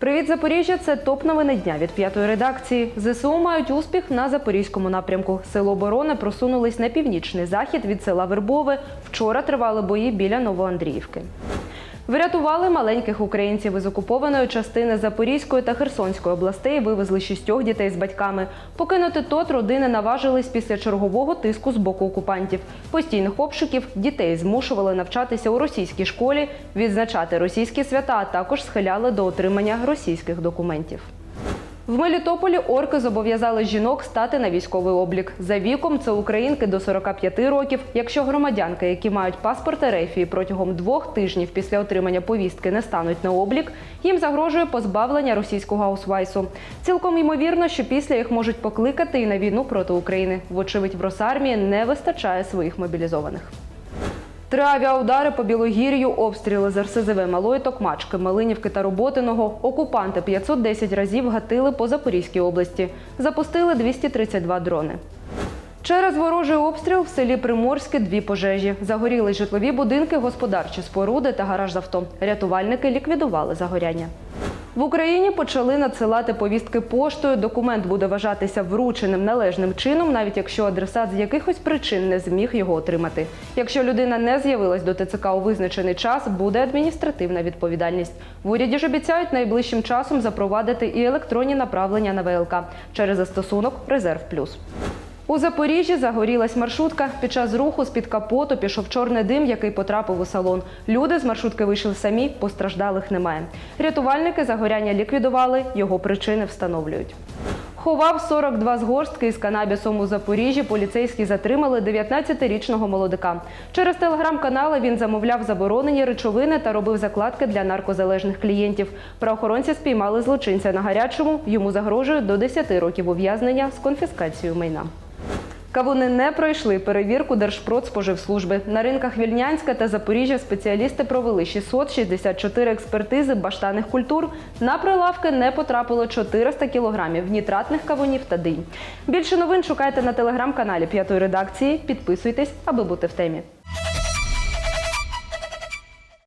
Привіт, Запоріжжя! Це топ новини дня від п'ятої редакції. ЗСУ мають успіх на запорізькому напрямку. Село оборони просунулись на північний захід від села Вербове. Вчора тривали бої біля Новоандріївки. Врятували маленьких українців із окупованої частини Запорізької та Херсонської областей. Вивезли шістьох дітей з батьками. Покинути тот родини наважились після чергового тиску з боку окупантів. Постійних обшуків дітей змушували навчатися у російській школі, відзначати російські свята, а також схиляли до отримання російських документів. В Мелітополі орки зобов'язали жінок стати на військовий облік. За віком це українки до 45 років. Якщо громадянки, які мають паспорт Ерефії протягом двох тижнів після отримання повістки не стануть на облік, їм загрожує позбавлення російського аусвайсу. Цілком ймовірно, що після їх можуть покликати і на війну проти України. Вочевидь, в Росармії не вистачає своїх мобілізованих. Три авіаудари по Білогір'ю, обстріли з РСЗВ Малої Токмачки, Малинівки та Роботиного. Окупанти 510 разів гатили по Запорізькій області. Запустили 232 дрони. Через ворожий обстріл в селі Приморське дві пожежі. Загоріли житлові будинки, господарчі споруди та гараж з авто. Рятувальники ліквідували загоряння. В Україні почали надсилати повістки поштою. Документ буде вважатися врученим належним чином, навіть якщо адресат з якихось причин не зміг його отримати. Якщо людина не з'явилась до ТЦК у визначений час, буде адміністративна відповідальність. В уряді ж обіцяють найближчим часом запровадити і електронні направлення на ВЛК через застосунок Резерв Плюс. У Запоріжжі загорілась маршрутка. Під час руху з-під капоту пішов чорний дим, який потрапив у салон. Люди з маршрутки вийшли самі, постраждалих немає. Рятувальники загоряння ліквідували, його причини встановлюють. Ховав 42 згорстки із канабісом у Запоріжжі. Поліцейські затримали 19-річного молодика. Через телеграм-канали він замовляв заборонені речовини та робив закладки для наркозалежних клієнтів. Правоохоронці спіймали злочинця на гарячому. Йому загрожує до 10 років ув'язнення з конфіскацією майна. Кавуни не пройшли перевірку Держпродспоживслужби. На ринках Вільнянська та Запоріжжя спеціалісти провели 664 експертизи баштаних культур. На прилавки не потрапило 400 кілограмів нітратних кавунів та динь. Більше новин шукайте на телеграм-каналі П'ятої редакції. Підписуйтесь, аби бути в темі.